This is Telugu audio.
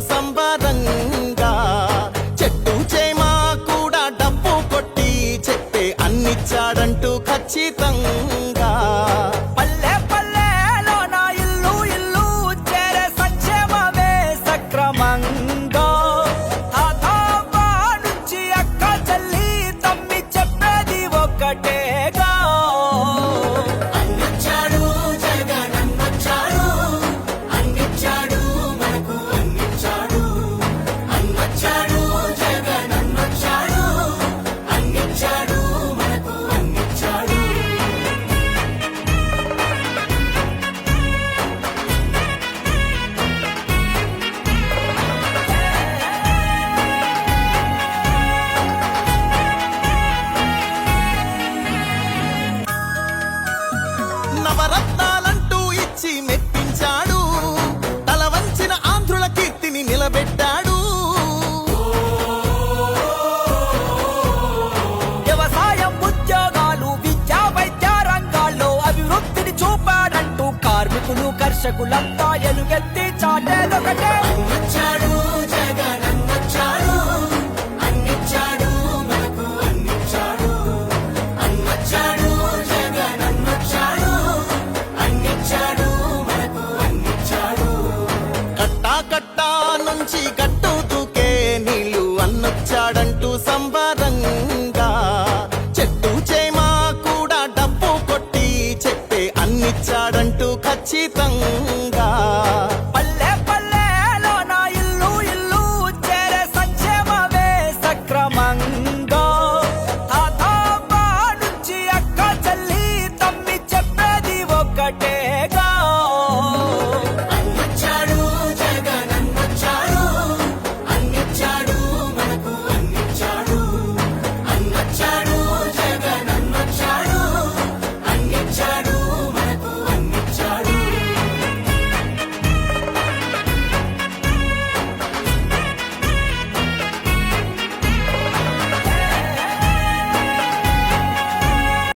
somebody కార్మికులు కర్షకులంతా ఎలుగెత్తి చాటేదొకటే. వచ్చాడు. జగనన్నొచ్చాడు అన్నిచ్చాడు మనకు అన్నిచ్చాడు. అన్నొచ్చాడు జగనన్నొచ్చాడు అన్నిచ్చాడు మనకు అన్నిచ్చాడు. కట్టా కట్టా నుంచి కట్టు దూకే నీళ్ళు అన్నొచ్చాడంటూ సంబరంగా. చెట్టు చేమా కూడా డబ్బు కొట్టి చెప్పే అన్నిచ్చాడంటూ Chỉ